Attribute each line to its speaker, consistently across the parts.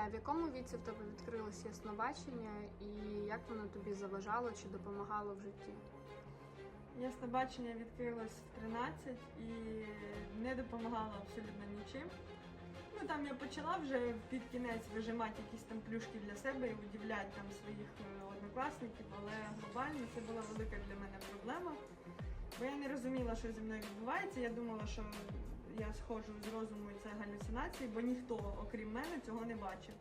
Speaker 1: Юля, в якому віці в тебе відкрилось яснобачення і як воно тобі заважало чи допомагало в житті?
Speaker 2: Яснобачення відкрилось в 13 і не допомагало абсолютно нічим. Ну там я почала вже під кінець вижимати якісь там плюшки для себе і удивляти там своїх е, однокласників, але глобально це була велика для мене проблема. Бо я не розуміла, що зі мною відбувається. Я думала, що я сходжу з розуму і це галюцинації, бо ніхто, окрім мене, цього не бачив.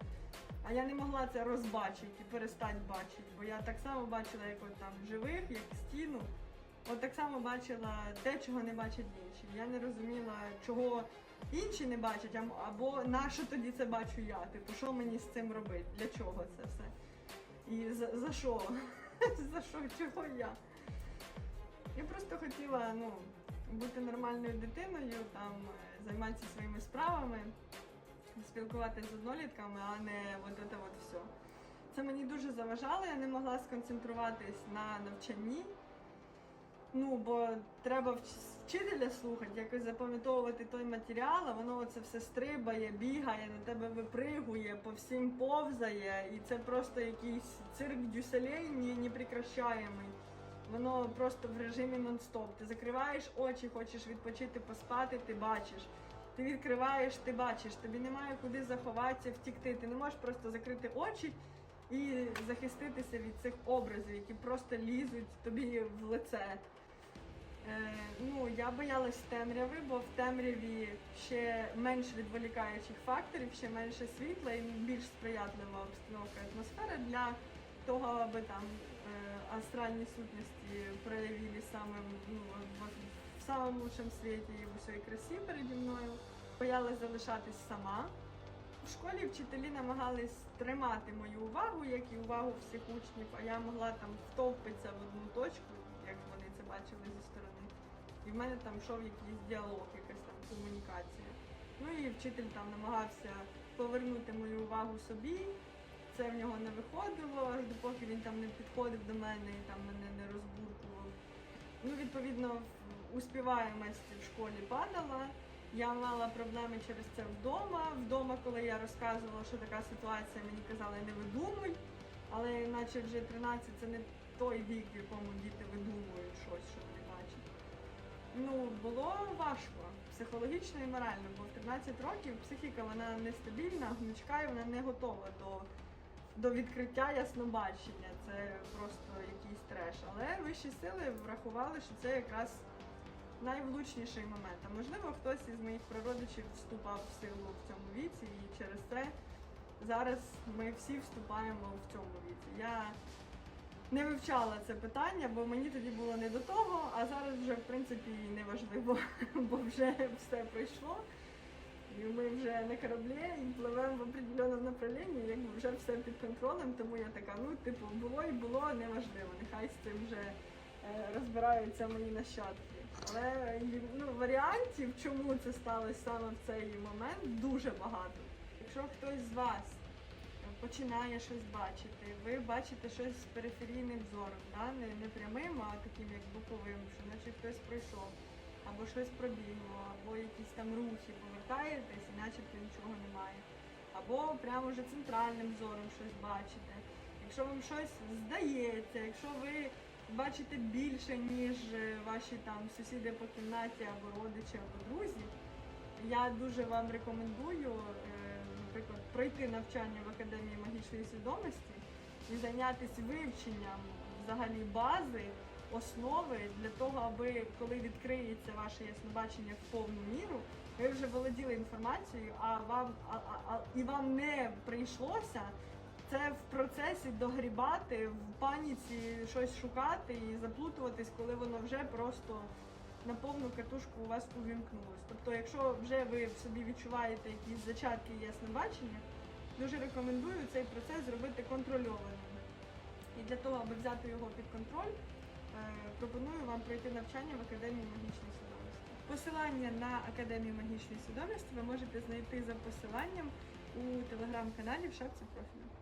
Speaker 2: А я не могла це розбачити і перестати бачити, бо я так само бачила, як от там живих, як стіну. От так само бачила те, чого не бачать інші. Я не розуміла, чого інші не бачать, або на що тоді це бачу я. Типу, що мені з цим робити? Для чого це все? І за, за що? за що? Чого я? Я просто хотіла ну, бути нормальною дитиною, там, е, займатися своїми справами, спілкуватися з однолітками, а не от це от все. Це мені дуже заважало, я не могла сконцентруватись на навчанні. Ну, бо треба вчителя слухати, якось запам'ятовувати той матеріал, а воно це все стрибає, бігає, на тебе випригує, по всім повзає, і це просто якийсь цирк дюселей не, непрекращаємий. Воно просто в режимі нон-стоп. Ти закриваєш очі, хочеш відпочити, поспати, ти бачиш. Ти відкриваєш, ти бачиш, тобі немає куди заховатися, втікти. Ти не можеш просто закрити очі і захиститися від цих образів, які просто лізуть тобі в лице. Е, ну, я боялась темряви, бо в темряві ще менш відволікаючих факторів, ще менше світла і більш сприятлива обстановка атмосфера для того, аби там е, астральні сутності проявили саме ну, в, в самому лучшому світі і в усій красі переді мною. Боялась залишатись сама. У школі вчителі намагались тримати мою увагу, як і увагу всіх учнів, а я могла там втовпитися в одну точку, як вони це бачили зі сторони. І в мене там йшов якийсь діалог, якась там комунікація. Ну і вчитель там намагався повернути мою увагу собі. Це в нього не виходило, аж допоки він там не підходив до мене і там мене не розбуркував. Ну, відповідно, успіваємость в школі падала. Я мала проблеми через це вдома. Вдома, коли я розказувала, що така ситуація, мені казали, не видумуй. Але наче вже 13 це не той вік, в якому діти видумують щось, що вони бачать. Ну, було важко психологічно і морально, бо в 13 років психіка вона нестабільна, гнучка і вона не готова до, до відкриття яснобачення. Це просто якийсь треш. Але вищі сили врахували, що це якраз найвлучніший момент. А можливо, хтось із моїх прародичів вступав в силу в цьому віці, і через це зараз ми всі вступаємо в цьому віці. Я не вивчала це питання, бо мені тоді було не до того, а зараз вже в принципі не важливо, бо вже все пройшло. І ми вже на кораблі і пливемо в определеному направленні, якби вже все під контролем, тому я така, ну, типу, було і було неважливо. Нехай з цим вже е, розбираються мої нащадки. Але ну, варіантів, чому це сталося саме в цей момент, дуже багато. Якщо хтось з вас починає щось бачити, ви бачите щось з периферійним зором, да? не, не прямим, а таким як боковим, що наче хтось пройшов, або щось пробігло, або якісь там рухи, повертаєтесь і начебто нічого немає. Або прямо вже центральним зором щось бачите. Якщо вам щось здається, якщо ви бачите більше, ніж е, ваші там сусіди по кімнаті або родичі, або друзі, я дуже вам рекомендую, е, наприклад, пройти навчання в Академії магічної свідомості і зайнятися вивченням взагалі бази, основи для того, аби коли відкриється ваше яснобачення в повну міру, ви вже володіли інформацією, а вам а, а, а, і вам не прийшлося це в процесі догрібати, в паніці щось шукати і заплутуватись, коли воно вже просто на повну катушку у вас увімкнулось. Тобто, якщо вже ви в собі відчуваєте якісь зачатки яснобачення, дуже рекомендую цей процес зробити контрольованим. І для того, аби взяти його під контроль, пропоную вам пройти навчання в Академії магічної свідомості. Посилання на Академію магічної свідомості ви можете знайти за посиланням у телеграм-каналі в шапці профілю.